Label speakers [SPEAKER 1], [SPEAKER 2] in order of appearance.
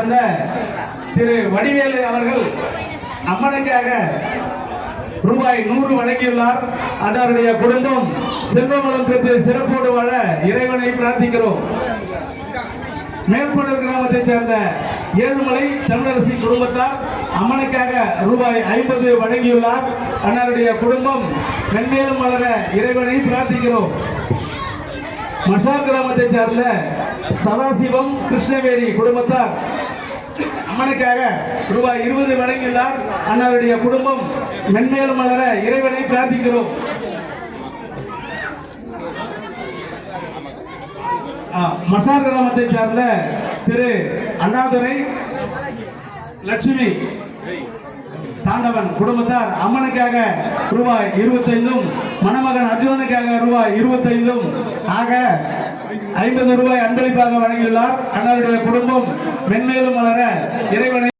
[SPEAKER 1] அந்த திரு வடிவேலு அவர்கள் அம்மனுக்காக ரூபாய் நூறு வழங்கியுள்ளார். அன்னாருடைய குடும்பம் செல்வவளம் பெற்று சிறப்போடு வாழ இறைவனை பிரார்த்திக்கிறோம். மேற்படர் கிராமத்தைச் சேர்ந்த ஏழுமலை தமிழரசி குடும்பத்தார் அம்மனுக்காக ரூபாய் ஐம்பது வழங்கியுள்ளார். அன்னாருடைய குடும்பம் மென்மேலும் வளர இறைவனை பிரார்த்திக்கிறோம். மஷார் கிராமத்தைச் சார்ந்த சதாசிவம் கிருஷ்ணவேணி குடும்பத்தார் அம்மனுக்காக ரூபாய் இருபது வழங்கியுள்ளார். அன்னாருடைய குடும்பம் மென்மேலும் மலர இறைவனை பிரார்த்திக்கிறோம். மசார் கிராமத்தை சார்ந்த திரு அண்ணாதுரை லட்சுமி தாண்டவன் குடும்பத்தார் அம்மனுக்காக ரூபாய் இருபத்தைந்தும் மணமகன் அர்ஜுனனுக்காக ரூபாய் இருபத்தைந்தும். ஆக ஐம்பது ரூபாய் அன்பளிப்பாக வழங்கியுள்ளார். அன்னாருடைய குடும்பம் மென்மேலும் வளர இறைவனை